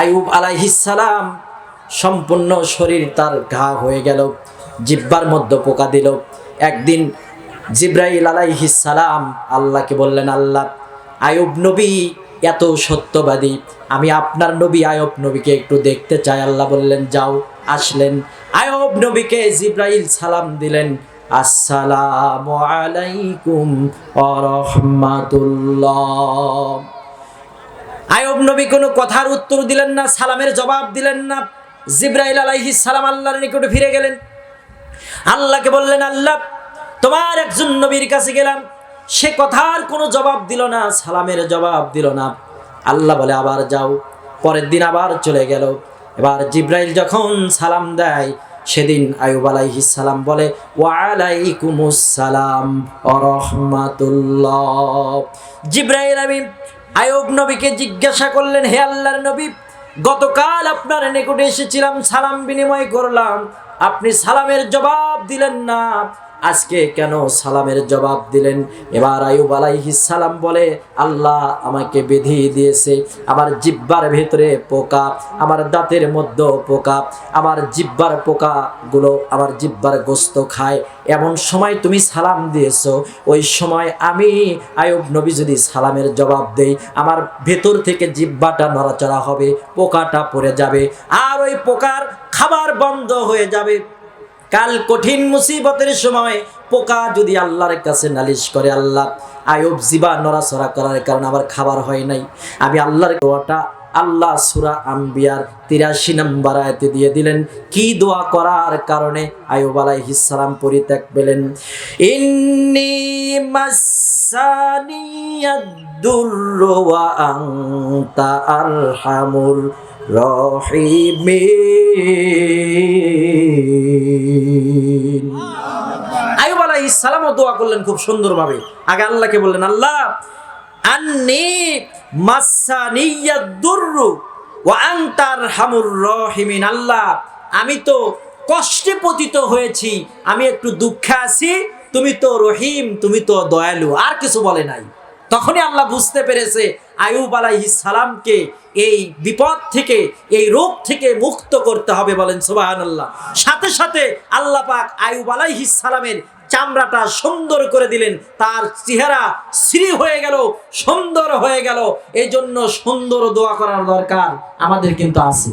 আয়ুব আলাইহিসালাম সম্পূর্ণ শরীর তার ঘা হয়ে গেল, জিব্বার মধ্যে পোকা দিল। একদিন জিব্রাইল আলাইহিসালাম আল্লাহকে বললেন, আল্লাহ আয়ুব নবী এত সত্যবাদী, আমি আপনার নবী আয়ব নবীকে একটু দেখতে চাই। আল্লাহ বললেন, যাও, আসলেন। আয়ব নবীকে জিব্রাইল সালাম দিলেন, আসসালামু আলাইকুম ওয়া রাহমাতুল্লাহ। আয়ব নবী কোনো কথার উত্তর দিলেন না, সালামের জবাব দিলেন না। জিব্রাইল আলাইহিস সালাম আল্লাহর নিকটে ফিরে গেলেন। আল্লাহকে বললেন, আল্লাহ, তোমার একজন নবীর কাছে গেলাম। সে কথার কোনো জবাব দিল না, সালামের জবাব দিল না। আল্লাহ বলে, আবার যাও। পরের দিন আবার চলে গেল। এবার জিব্রাইল যখন সালাম দেয়, সেদিন আয়ুব আলাইহি সালাম বলে ওয়ালাইকুমুস সালাম রহমাতুল্লাহ। জিব্রাইল আমি আয়ুব নবীকে জিজ্ঞাসা করলেন, হে আল্লাহর নবী, গতকাল আপনার নিকটে এসেছিলাম, সালাম বিনিময় করলাম। আপনি সালামের জবাব দিলেন না। আজকে কেন সালামের জবাব দিলেন? এবার আয়ুব আলাইহিস সালাম বলে, আল্লাহ আমাকে বেঁধে দিয়েছে, আমার জিব্বার ভেতরে পোকা, আমার দাঁতের মধ্যে পোকা, আমার জিব্বার পোকাগুলো আমার জিব্বার গোস্ত খায়। এমন সময় তুমি সালাম দিয়েছ, ওই সময় আমি আয়ুব নবী যদি সালামের জবাব দেই, আমার ভেতর থেকে জিব্বাটা নড়াচড়া হবে, পোকাটা পড়ে যাবে, আর ওই পোকার খাবার বন্ধ হয়ে যাবে। কাল কঠিন মুসিবতের সময় পোকা যদি আল্লাহর কাছে নালিশ করে আল্লাহ, আয়ুব জিবা নড়াচড়া করার কারণে আমার খাবার হয় নাই। আমি আল্লাহর দোয়াটা, আল্লাহ সুরা আম্বিয়ার তিরাশি নম্বর আয়তে দিয়ে দিলেন। কি দোয়া করার কারণে আয়ুব আলাইহিস সালাম পরিত্যাগ পেলেন? রহিমিন। আয়ুব আলাইহিস সালামও দোয়া করলেন খুব সুন্দরভাবে। আগে আল্লাহকে বললেন, আল্লাহ, আন্নি মাসানিয়াদ দুররু ওয়া আনতার হামুর রহিমিন। আল্লাহ, আমি তো কষ্টে পতিত হয়েছি, আমি একটু দুঃখে আছি, তুমি তো রহিম, তুমি তো দয়ালু, আর কিছু বলে নাই। তখনই আল্লাহ বুঝতে পেরেছে আয়ুব আলাইহিস সালামকে এই বিপদ থেকে, এই রোগ থেকে মুক্ত করতে হবে বলেন সুবহানাল্লাহ। সাথে সাথে আল্লাহ পাক আয়ুব আলাইহিস সালামের চামড়াটা সুন্দর করে দিলেন। তার চেহারা শ্রী হয়ে গেল, সুন্দর হয়ে গেল। এই জন্য সুন্দর দোয়া করার দরকার আমাদের কিন্তু আছে।